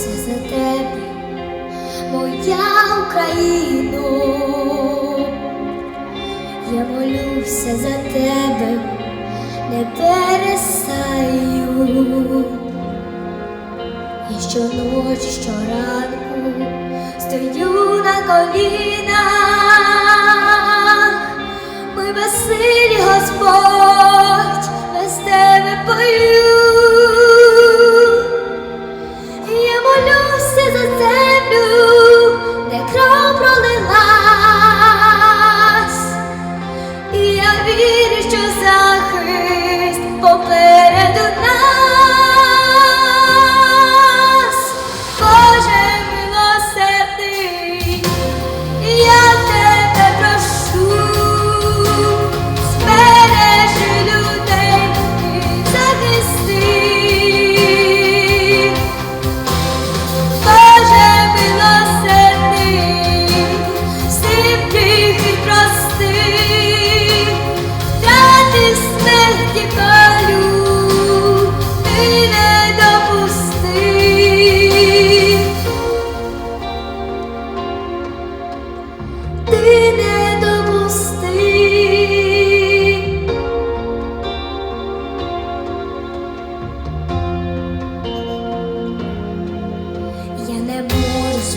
борюся за тебе, моя Україно, я молюся за тебе, не перестаю, і щоночі, щоранку стою на колінах, ми безсилі Господь. people.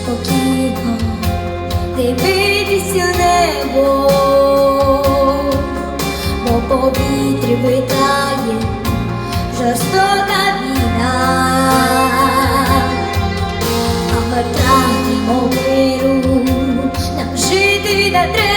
Спокійно дивитись у небо, витає жорстока війна, а ми прагнемо миру, нам.